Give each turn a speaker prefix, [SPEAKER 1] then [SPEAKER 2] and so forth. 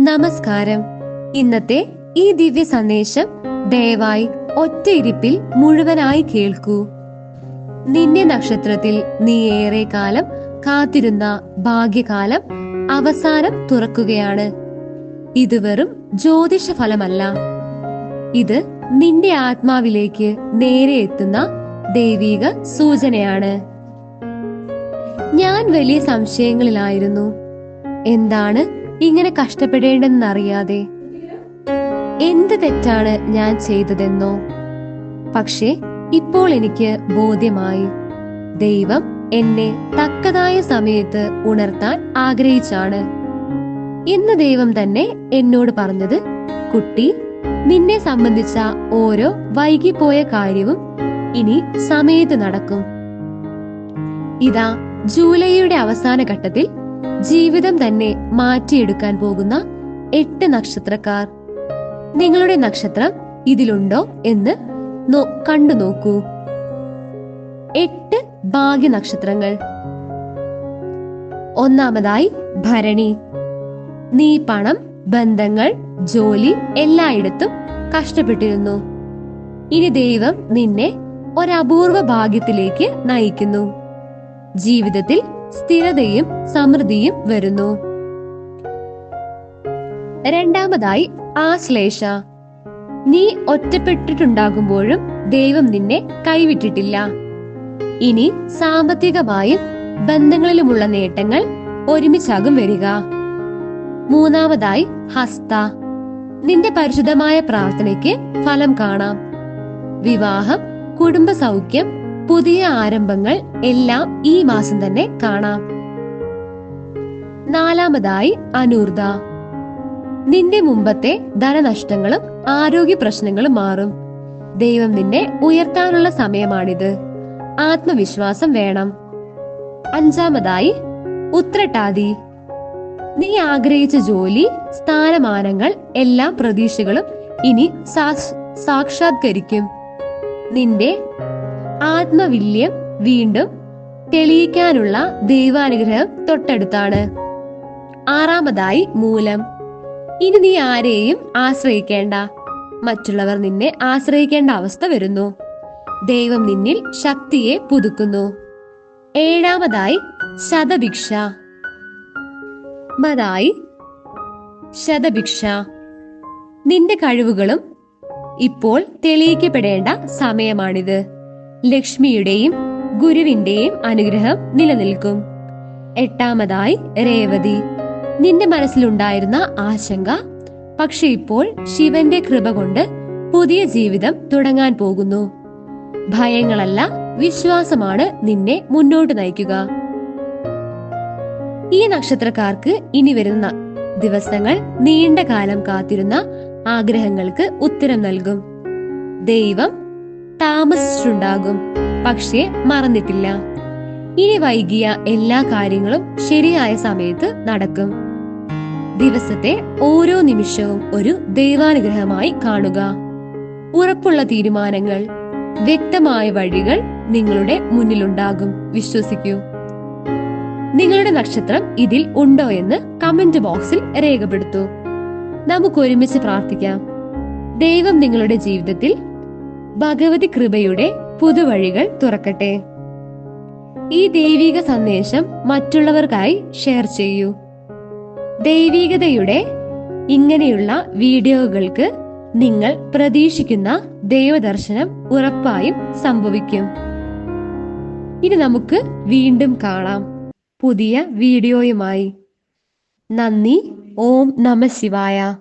[SPEAKER 1] നമസ്കാരം. ഇന്നത്തെ ഈ ദിവ്യ സന്ദേശം ദയവായി ഒറ്റയിരിപ്പിൽ മുഴുവനായി കേൾക്കൂ. നിന്നെ നക്ഷത്രത്തിൽ നീ ഏറെ കാലം കാത്തിരുന്ന ഭാഗ്യകാലം അവസാനം തുറക്കുകയാണ്. ഇത് വെറും ജ്യോതിഷ ഫലമല്ല ഇത് നിന്റെ ആത്മാവിലേക്ക് നേരെ എത്തുന്ന ദൈവിക സൂചനയാണ്. ഞാൻ വലിയ സംശയങ്ങളിലായിരുന്നു. എന്താണ് ഇങ്ങനെ കഷ്ടപ്പെടേണ്ടെന്നറിയാതെ എന്ത് തെറ്റാണ് ഞാൻ ചെയ്തതെന്നോ? പക്ഷേ ഇപ്പോൾ എനിക്ക് ബോധ്യമായി. ദൈവം എന്നെ തക്കതായ സമയത്ത് ഉണർത്താൻ ആഗ്രഹിച്ചാണ്. ഇന്ന് ദൈവം തന്നെ എന്നോട് പറഞ്ഞത് കുട്ടി നിന്നെ സംബന്ധിച്ച ഓരോ വൈകിപ്പോയ കാര്യവും ഇനി സമയത്ത് നടക്കും. ഇതാ ജൂലൈയുടെ അവസാന ഘട്ടത്തിൽ ജീവിതം തന്നെ മാറ്റിയെടുക്കാൻ പോകുന്ന എട്ട് നക്ഷത്രക്കാർ. നിങ്ങളുടെ നക്ഷത്രം ഇതിലുണ്ടോ എന്ന് കണ്ടു നോക്കൂ. എട്ട് ഭാഗ്യ നക്ഷത്രങ്ങൾ. ഒന്നാമതായി ഭരണി. നീ പണം ബന്ധങ്ങൾ ജോലി എല്ലായിടത്തും കഷ്ടപ്പെട്ടിരുന്നു. ഇനി ദൈവം നിന്നെ ഒരപൂർവ ഭാഗ്യത്തിലേക്ക് നയിക്കുന്നു. ജീവിതത്തിൽ സ്ഥിരതയും സമൃദ്ധിയും വരുന്നു. രണ്ടാമതായി ആശ്ലേഷ. നീ ഒറ്റപ്പെട്ടിട്ടുണ്ടാകുമ്പോഴും ദൈവം നിന്നെ കൈവിട്ടിട്ടില്ല. ഇനി സാമ്പത്തികമായും ബന്ധങ്ങളിലുമുള്ള നേട്ടങ്ങൾ ഒരുമിച്ചാകും വരിക. മൂന്നാമതായി ഹസ്ത. നിന്റെ പരിശുദ്ധമായ പ്രാർത്ഥനയ്ക്ക് ഫലം കാണാം. വിവാഹം കുടുംബ സൗഖ്യം പുതിയ ആരംഭങ്ങൾ എല്ലാം ഈ മാസം തന്നെ കാണാം. നാലാമതായി അനൂർദ. നിന്റെ മുമ്പത്തെ ധനനഷ്ടങ്ങളും ആരോഗ്യ പ്രശ്നങ്ങളും മാറും. ദൈവം നിന്നെ ഉയർത്താനുള്ള സമയമാണിത്. ആത്മവിശ്വാസം വേണം. അഞ്ചാമതായി ഉത്രട്ടാതി. നീ ആഗ്രഹിച്ച ജോലി സ്ഥാനമാനങ്ങൾ എല്ലാ പ്രതീക്ഷകളും ഇനി സാക്ഷാത്കരിക്കും. നിന്റെ ആത്മവില്യം വീണ്ടും തെളിയിക്കാനുള്ള ദൈവാനുഗ്രഹം തൊട്ടടുത്താണ്. ആറാമതായി മൂലം. ഇനി നീ ആരെയും ആശ്രയിക്കേണ്ട. മറ്റുള്ളവർ നിന്നെ ആശ്രയിക്കേണ്ട അവസ്ഥ വരുന്നു. ദൈവം നിന്നിൽ ശക്തിയെ പുതുക്കുന്നു. ഏഴാമതായി ശതഭിക്ഷ. മതായി ശതഭിക്ഷ. നിന്റെ കഴിവുകളും ഇപ്പോൾ തെളിയിക്കപ്പെടേണ്ട സമയമാണിത്. ലക്ഷ്മിയുടെയും ഗുരുവിന്റെയും അനുഗ്രഹം നിലനിൽക്കും. എട്ടാമതായി രേവതി. നിന്റെ മനസ്സിലുണ്ടായിരുന്ന ആശങ്ക പക്ഷെ ഇപ്പോൾ ശിവന്റെ കൃപ കൊണ്ട് പുതിയ ജീവിതം തുടങ്ങാൻ പോകുന്നു. ഭയങ്ങളല്ല വിശ്വാസമാണ് നിന്നെ മുന്നോട്ട് നയിക്കുക. ഈ നക്ഷത്രക്കാർക്ക് ഇനി വരുന്ന ദിവസങ്ങൾ നീണ്ട കാലം കാത്തിരുന്ന ആഗ്രഹങ്ങൾക്ക് ഉത്തരം നൽകും. ദൈവം താമസിച്ചിട്ടുണ്ടാകും. പക്ഷേ മറന്നിട്ടില്ല. ഇനി വൈകിയ എല്ലാ കാര്യങ്ങളും ശരിയായ സമയത്ത് നടക്കും. ദിവസത്തെ ഓരോ നിമിഷവും ഒരു ദൈവാനുഗ്രഹമായി കാണുക. ഉറപ്പുള്ള തീരുമാനങ്ങൾ വ്യക്തമായ വഴികൾ നിങ്ങളുടെ മുന്നിലുണ്ടാകും. വിശ്വസിക്കൂ. നിങ്ങളുടെ നക്ഷത്രം ഇതിൽ ഉണ്ടോ എന്ന് കമന്റ് ബോക്സിൽ രേഖപ്പെടുത്തൂ. നമുക്ക് ഒരുമിച്ച് പ്രാർത്ഥിക്കാം. ദൈവം നിങ്ങളുടെ ജീവിതത്തിൽ ഭഗവതി കൃപയുടെ പുതുവഴികൾ തുറക്കട്ടെ. ഈ ദൈവിക സന്ദേശം മറ്റുള്ളവർക്കായി ഷെയർ ചെയ്യൂ. ദൈവികതയുടെ ഇങ്ങനെയുള്ള വീഡിയോകൾക്ക് നിങ്ങൾ പ്രതീക്ഷിക്കുന്ന ദൈവദർശനം ഉറപ്പായും സംഭവിക്കും. ഇനി നമുക്ക് വീണ്ടും കാണാം. പുതിയ വീഡിയോയുമായി. നന്ദി. ഓം നമ ശിവായ.